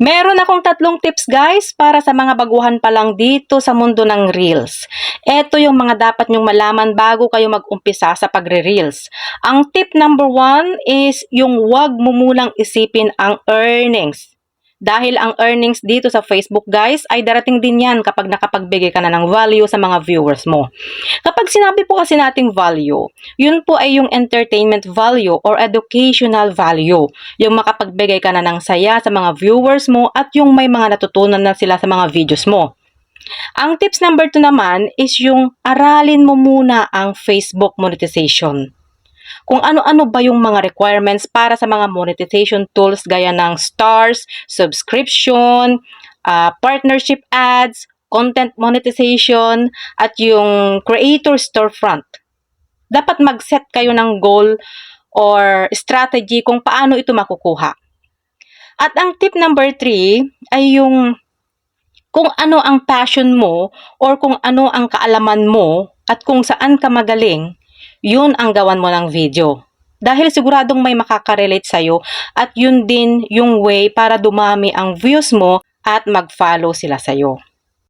Meron akong tatlong tips guys para sa mga baguhan pa lang dito sa mundo ng Reels. Ito yung mga dapat nyong malaman bago kayo mag-umpisa sa pagre-Reels. Ang tip number one is yung wag mo munang isipin ang earnings. Dahil ang earnings dito sa Facebook guys ay darating din yan kapag nakapagbigay ka na ng value sa mga viewers mo. Kapag sinabi po kasi nating value, yun po ay yung entertainment value or educational value. Yung makapagbigay ka na ng saya sa mga viewers mo at yung may mga natutunan na sila sa mga videos mo. Ang tips number 2 naman is yung aralin mo muna ang Facebook monetization. Kung ano-ano ba yung mga requirements para sa mga monetization tools gaya ng stars, subscription, ah, partnership ads, content monetization, at yung creator storefront. Dapat mag-set kayo ng goal or strategy kung paano ito makukuha. At ang tip number 3 ay yung kung ano ang passion mo or kung ano ang kaalaman mo at kung saan ka magaling, yun ang gawan mo ng video. Dahil siguradong may makaka-relate sa'yo at yun din yung way para dumami ang views mo at mag-follow sila sa'yo.